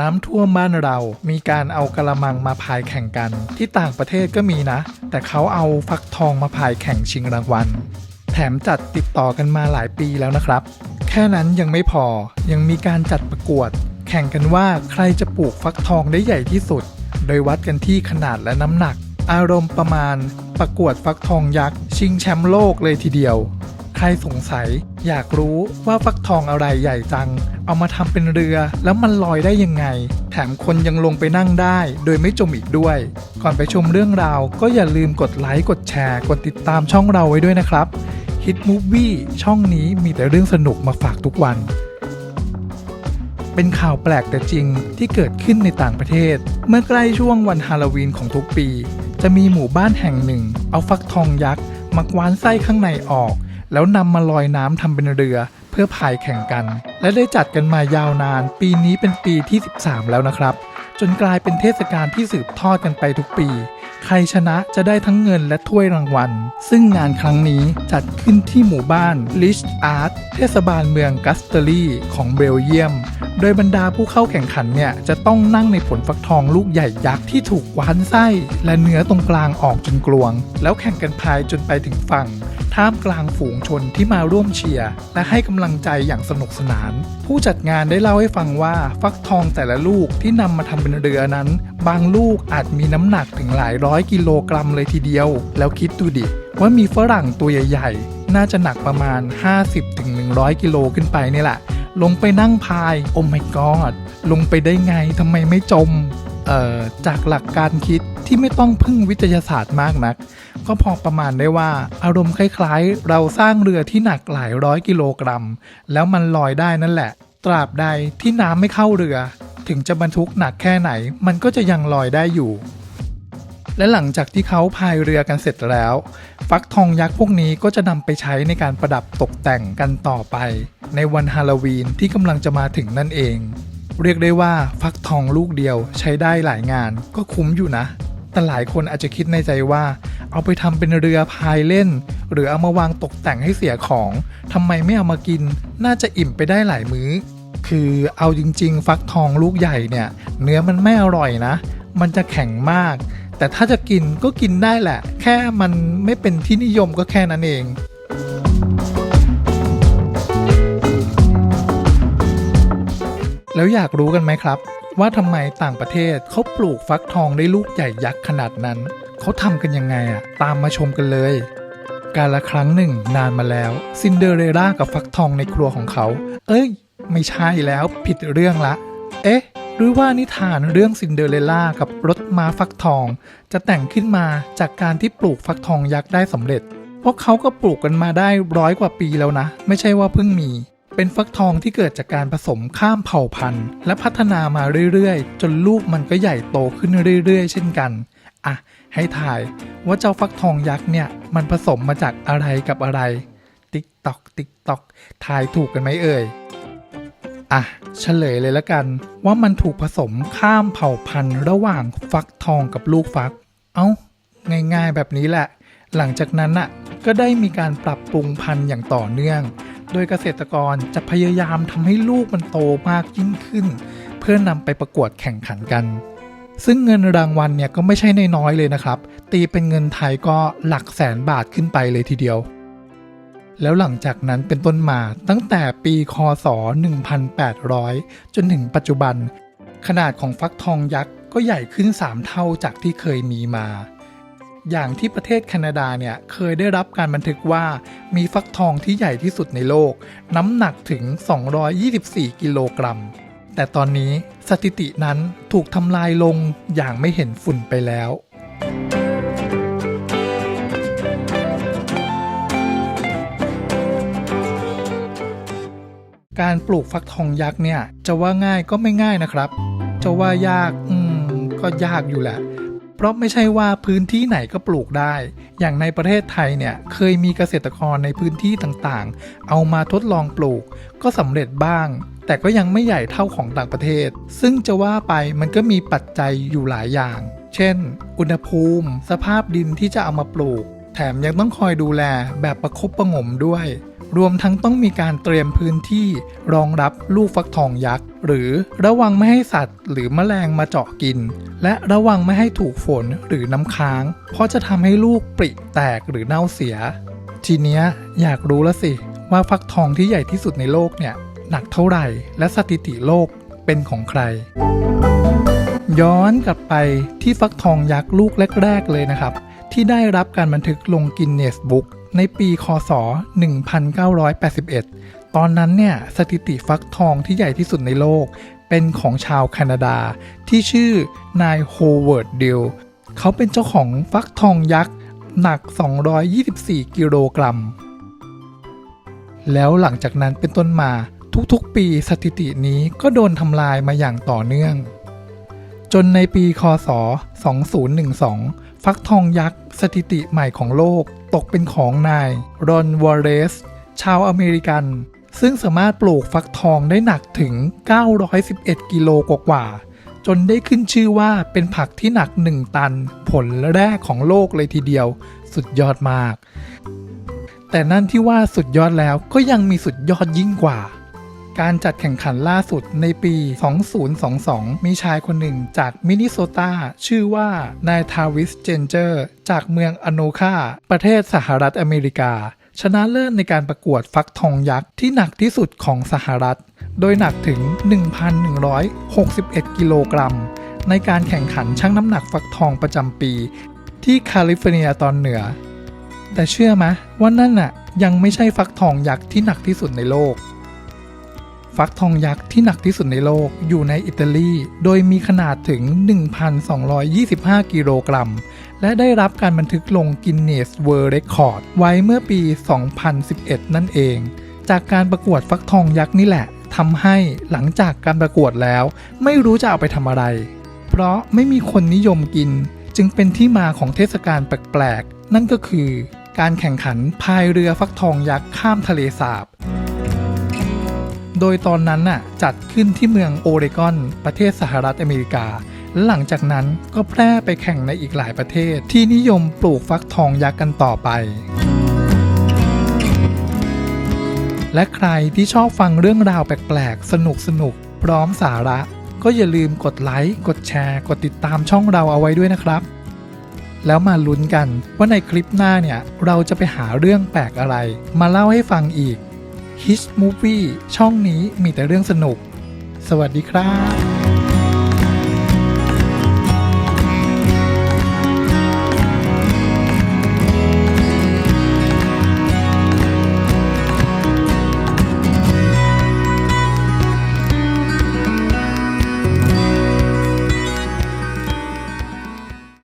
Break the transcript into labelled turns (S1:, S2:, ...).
S1: น้ำท่วมบ้านเรา มีการเอากระมังมาพายแข่งกัน ที่ต่างประเทศก็มีนะ แต่เขาเอาฟักทองมาพายแข่งชิงรางวัล แถมจัดติดต่อกันมาหลายปีแล้วนะครับ แค่นั้นยังไม่พอ ยังมีการจัดประกวด แข่งกันว่าใครจะปลูกฟักทองได้ใหญ่ที่สุด โดยวัดกันที่ขนาดและน้ำหนัก อารมณ์ประมาณ ประกวดฟักทองยักษ์ ชิงแชมป์โลกเลยทีเดียว รสงสัย อยากรู้ว่าฟักทองอะไรใหญ่จัง เอามาทำเป็นเรือแล้วมันลอยได้ยังไง แถมคนยังลงไปนั่งได้ โดยไม่จมอีกด้วย ก่อนไปชมเรื่องราว ก็อย่าลืมกดไลค์กดแชร์ กดติดตามช่องเราไว้ด้วยนะครับ Hit Movie ช่องนี้มีแต่เรื่องสนุกมาฝากทุกวัน เป็นข่าวแปลกแต่จริงที่เกิดขึ้นในต่างประเทศ เมื่อใกล้ช่วงวันฮาโลวีนของทุกปี จะมีหมู่บ้านแห่งหนึ่ง เอาฟักทองยักษ์มากวานไส้ข้างในออก แล้วนำมาลอยน้ำทำเป็นเรือเพื่อพายแข่งกัน และได้จัดกันมายาวนาน ปีนี้เป็นปีที่ 13 แล้วนะครับ จนกลายเป็นเทศกาลที่สืบทอดกันไปทุกปี ใครชนะจะได้ทั้งเงินและถ้วยรางวัล ซึ่งงานครั้งนี้จัดขึ้นที่หมู่บ้านลิชอาร์ตเทศบาลเมืองกัสเตอรีของเบลเยียม โดยบรรดาผู้เข้าแข่งขันเนี่ยจะต้องนั่งในผลฟักทองลูกใหญ่ยักษ์ที่ถูกวานไส้ และเนื้อตรงกลางออกจนกลวง แล้วแข่งกันพายจนไปถึงฝั่ง ท่ามกลางฝูงชนที่มาร่วมเชียร์และให้กำลังใจอย่างสนุกสนาน ผู้จัดงานได้เล่าให้ฟังว่าฟักทองแต่ละลูกที่นำมาทำเป็นเรือนั้น บางลูกอาจมีน้ำหนักถึงหลายร้อยกิโลกรัมเลยทีเดียว แล้วคิดดูดิว่ามีฝรั่งตัวใหญ่ๆ น่าจะหนักประมาณ 50-100 กิโลขึ้นไปนี่แหละ ลงไปนั่งพาย โอ้ my god ลงไปได้ไงทำไมไม่จม จากหลักการคิดที่ไม่ต้องพึ่งวิทยาศาสตร์มากนัก ก็พอประมาณได้ว่าอารมณ์คล้ายๆ เราสร้างเรือที่หนักหลายร้อยกิโลกรัม แล้วมันลอยได้นั่นแหละ ตราบใดที่น้ำไม่เข้าเรือ ถึงจะบรรทุกหนักแค่ไหน มันก็จะยังลอยได้อยู่ และหลังจากที่เขาพายเรือกันเสร็จแล้ว ฟักทองยักษ์พวกนี้ก็จะนำไปใช้ในการประดับตกแต่งกันต่อไป ในวันฮาโลวีนที่กำลังจะมาถึงนั่นเอง เรียกได้ว่าฟักทองลูกเดียวใช้ได้หลายงานก็คุ้มอยู่นะ แต่หลายคนอาจจะคิดในใจว่า เอาไปทำเป็นเรือพายเล่น หรือเอามาวางตกแต่งให้เสียของทำไมไม่เอามากิน น่าจะอิ่มไปได้หลายมื้อ คือเอาจริง ๆ ฟักทองลูกใหญ่เนี่ย เนื้อมันไม่อร่อยนะ มันจะแข็งมาก แต่ถ้าจะกินก็กินได้แหละ แค่มันไม่เป็นที่นิยมก็แค่นั้นเอง แล้วอยากรู้กันไหมครับ ว่าทำไมต่างประเทศเขาปลูกฟักทองได้ลูกใหญ่ยักษ์ขนาดนั้น เขาทำกันยังไงอะตามมาชมกันเลย การละครั้งหนึ่งนานมาแล้ว ซินเดอเรลล่ากับฟักทองในครัวของเขา เอ้ย ไม่ใช่แล้วผิดเรื่องละ เอ๊ะหรือว่านิทานเรื่องซินเดอเรลล่ากับรถม้าฟักทอง จะแต่งขึ้นมาจากการที่ปลูกฟักทองยักษ์ได้สำเร็จเพราะเขาก็ปลูกกันมาได้ร้อยกว่าปีแล้วนะ ไม่ใช่ว่าเพิ่งมี เป็นฟักทองที่เกิดจากการผสมข้ามเผ่าพันธุ์ และพัฒนามาเรื่อยๆ จนลูกมันก็ใหญ่โตขึ้นเรื่อยๆ เช่นกัน อะ ให้ถ่ายว่าเจ้าฟักทองยักษ์เนี่ย มันผสมมาจากอะไรกับอะไร ติ๊กตอก ติ๊กตอกทายถูกกันไหมเอ่ย อะเฉลยเลยละกัน ว่ามันถูกผสมข้ามเผ่าพันธุ์ ระหว่างฟักทองกับลูกฟัก เอ้า ง่ายๆแบบนี้แหละ หลังจากนั้นน่ะก็ได้มีการปรับปรุงพันธุ์อย่างต่อเนื่อง โดยเกษตรกรจะพยายามทำให้ลูกมันโตมากยิ่งขึ้น เพื่อนำไปประกวดแข่งขันกัน ซึ่งเงินรางวัลเนี่ยก็ไม่ใช่นน้อยเลยนะครับ ตีเป็นเงินไทยก็หลักแสนบาทขึ้นไปเลยทีเดียว แล้วหลังจากนั้นเป็นต้นมาตั้งแต่ปีคศ 1800 จนถึงปัจจุบัน ขนาดของฟักทองยักษ์ก็ใหญ่ขึ้น 3 เท่าจากที่เคยมีมา อย่างที่ประเทศแคนาดาเนี่ยเคยได้รับการบันทึกว่ามีฟักทองที่ใหญ่ที่สุดในโลก น้ำหนักถึง 224 กิโลกรัม แต่ตอนนี้สถิตินั้นถูกทำลายลงอย่างไม่เห็นฝุ่นไปแล้วการปลูกฟักทองยักษ์เนี่ย จะว่าง่ายก็ไม่ง่ายนะครับ จะว่ายาก อืม ก็ยากอยู่แหละ ราะไม่ใช่ว่าพื้นที่ไหนก็ปลูกได้ อย่างในประเทศไทยเนี่ยเคยมีเกษตรกรในพื้นที่ต่างๆ เอามาทดลองปลูก ก็สำเร็จบ้าง แต่ก็ยังไม่ใหญ่เท่าของต่างประเทศ ซึ่งจะว่าไปมันก็มีปัจจัยอยู่หลายอย่าง เช่น อุณหภูมิ สภาพดินที่จะเอามาปลูก แถมยังต้องคอยดูแลแบบประคบประงมด้วย รวมทั้งต้องมีการเตรียมพื้นที่รองรับลูกฟักทองยักษ์ หรือระวังไม่ให้สัตว์ หรือแมลงมาเจาะกิน และระวังไม่ให้ถูกฝนหรือน้ำค้าง เพราะจะทำให้ลูกปริแตกหรือเน่าเสีย ทีเนี้ยอยากรู้แล้วสิ ว่าฟักทองที่ใหญ่ที่สุดในโลกเนี่ยหนักเท่าไหร่ และสถิติโลกเป็นของใคร ย้อนกลับไปที่ฟักทองยักษ์ลูกแรก ๆ เลยนะครับ ที่ได้รับการบันทึกลงกินเนสบุ๊ก ในปีคศ 1981 ตอนนั้นเนี่ยสถิติฟักทองที่ใหญ่ที่สุดในโลก เป็นของชาวแคนาดา ที่ชื่อนายโฮเวิร์ดดิลเขาเป็นเจ้าของฟักทองยักษ์ หนัก 224 กิโลกรัม แล้วหลังจากนั้นเป็นต้นมาทุกๆ ปีสถิตินี้ก็โดนทำลายมาอย่างต่อเนื่อง จนในปีคศ 2012 ฟักทองยักษ์สถิติใหม่ของโลก ตกเป็นของนายรอนวอร์เรส ชาวอเมริกัน ซึ่งสามารถปลูกฟักทองได้หนักถึง 911 กิโลกว่าจนได้ขึ้นชื่อว่าเป็นผักที่หนัก 1 ตัน ผลแรกของโลกเลยทีเดียว สุดยอดมาก แต่นั่นที่ว่าสุดยอดแล้วก็ยังมีสุดยอดยิ่งกว่า การจัดแข่งขันล่าสุดในปี 2022 มีชายคนหนึ่งจากมินนิโซตาชื่อว่านายทาวิสเจนเจอร์ จากเมืองอโนคาประเทศสหรัฐอเมริกา ชนะเลิศในการประกวดฟักทองยักษ์ที่หนักที่สุดของสหรัฐ โดยหนักถึง 1,161 กิโลกรัม ในการแข่งขันชั่งน้ำหนักฟักทองประจำปี ที่แคลิฟอร์เนียตอนเหนือ แต่เชื่อไหมว่านั่นน่ะยังไม่ใช่ฟักทองยักษ์ที่หนักที่สุดในโลก ฟักทองยักษ์ที่หนักที่สุดในโลกอยู่ในอิตาลี โดยมีขนาดถึง 1,225 กิโลกรัม และได้รับการบันทึกลงกินเนสเวิร์เรคคอร์ดไว้เมื่อปี 2011 นั่นเอง จากการประกวดฟักทองยักษ์นี่แหละทำให้หลังจากการประกวดแล้ว ไม่รู้จะเอาไปทำอะไร เพราะไม่มีคนนิยมกิน จึงเป็นที่มาของเทศกาลแปลกๆ นั่นก็คือ การแข่งขันพายเรือฟักทองยักษ์ข้ามทะเลสาบ โดยตอนนั้นน่ะจัดขึ้นที่เมืองโอเรกอนประเทศสหรัฐอเมริกาและหลังจากนั้นก็แพร่ไปแข่งในอีกหลายประเทศ ที่นิยมปลูกฟักทองยักษ์กันต่อไป และใครที่ชอบฟังเรื่องราวแปลกๆ สนุกสนุกๆพร้อมสาระ ก็อย่าลืมกดไลค์กดแชร์ กดติดตามช่องเราเอาไว้ด้วยนะครับแล้วมาลุ้นกันว่าในคลิปหน้าเนี่ย เราจะไปหาเรื่องแปลกอะไร มาเล่าให้ฟังอีก His Movie ช่องนี้มีแต่เรื่องสนุก สวัสดีครับ